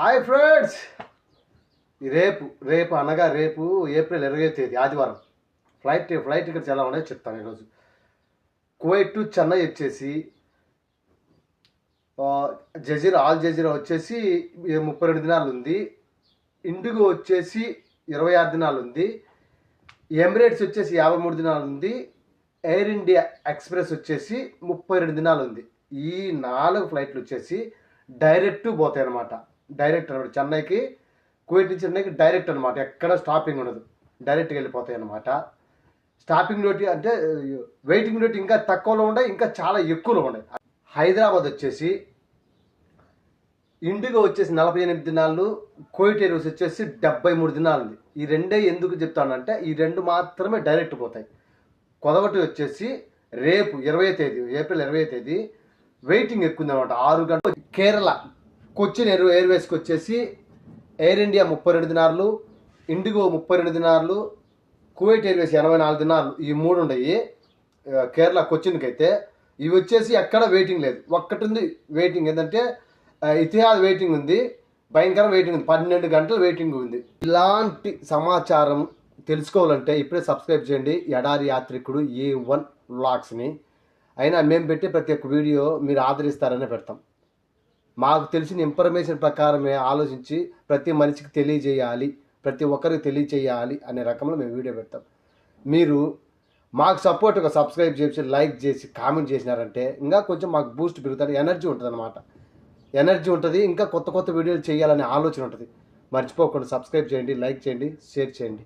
Hi friends! రేపు రేపు అనగా రేపు ఏప్రిల్ ఇరవై తేదీ ఆదివారం. ఫ్లైట్ ఫ్లైట్ టికెట్స్ ఎలా ఉన్నాయో చెప్తాను ఈరోజు. కువైట్ టు చెన్నై వచ్చేసి జజీరా ఆల్ జజీరా వచ్చేసి ముప్పై రెండు దినాలు ఉంది ఇండిగో వచ్చేసి ఇరవై ఆరు దినాలు ఉంది ఎమిరేట్స్ వచ్చేసి యాభై మూడు దినాలు ఉంది ఎయిర్ ఇండియా ఎక్స్ప్రెస్ వచ్చేసి ముప్పై రెండు దినాలు ఉంది ఈ నాలుగు ఫ్లైట్లు వచ్చేసి డైరెక్ట్ పోతాయి అన్నమాట డైరెక్ట్ అనమాట. చెన్నైకి కువైట్ నుంచి చెన్నైకి డైరెక్ట్ అనమాట. ఎక్కడ స్టాపింగ్ ఉండదు. డైరెక్ట్గా వెళ్ళిపోతాయి అనమాట స్టాపింగ్ రేట్ అంటే వెయిటింగ్ రేట్ ఇంకా తక్కువలో ఉన్నాయి ఇంకా చాలా ఎక్కువలో ఉన్నాయి హైదరాబాద్ వచ్చేసి ఇండిగో వచ్చేసి నలభై ఎనిమిది దినాలు కోయిట్ ఎయిర్వేస్ వచ్చేసి డెబ్బై మూడు దినాలు ఉంది ఈ రెండే ఎందుకు చెప్తానంటే ఈ రెండు మాత్రమే డైరెక్ట్ పోతాయి. కొదవటి వచ్చేసి రేపు ఇరవై తేదీ ఏప్రిల్ ఇరవై తేదీ వెయిటింగ్ ఎక్కువ అనమాట ఆరు గంటలు. కేరళ కొచ్చిన్ ఎయిర్ ఎయిర్వేస్కి వచ్చేసి ఎయిర్ ఇండియా ముప్పై రెండు దినార్లు ఇండిగో ముప్పై రెండు దినార్లు కువైట్ ఎయిర్వేస్ ఎనభై నాలుగు దినాలు ఈ మూడు ఉన్నాయి కేరళ కొచ్చిన్కి అయితే ఇవి వచ్చేసి ఎక్కడ వెయిటింగ్ లేదు. ఒక్కటి ఉంది వెయిటింగ్ ఏంటంటే ఇతిహాద్ వెయిటింగ్ ఉంది భయంకర వెయిటింగ్ ఉంది పన్నెండు గంటల వెయిటింగ్ ఉంది. ఇలాంటి సమాచారం తెలుసుకోవాలంటే ఇప్పుడే సబ్స్క్రైబ్ చేయండి. ఎడారి యాత్రికుడు ఏ వన్ వ్లాగ్స్ని. అయినా మేము పెట్టే ప్రతి ఒక్క వీడియో మీరు ఆదరిస్తారనే పెడతాం. మాకు తెలిసిన ఇన్ఫర్మేషన్ ప్రకారమే ఆలోచించి ప్రతి మనిషికి తెలియజేయాలి ప్రతి ఒక్కరికి తెలియజేయాలి అనే రకంలో మేము వీడియో పెడతాం. మీరు మాకు సపోర్ట్గా సబ్స్క్రైబ్ చేసి లైక్ చేసి కామెంట్ చేసినారంటే ఇంకా కొంచెం మాకు బూస్ట్ పెరుగుతారు ఎనర్జీ ఉంటుంది అనమాట ఎనర్జీ ఉంటుంది ఇంకా కొత్త కొత్త వీడియోలు చేయాలనే ఆలోచన ఉంటుంది. మర్చిపోకుండా సబ్స్క్రైబ్ చేయండి లైక్ చేయండి షేర్ చేయండి.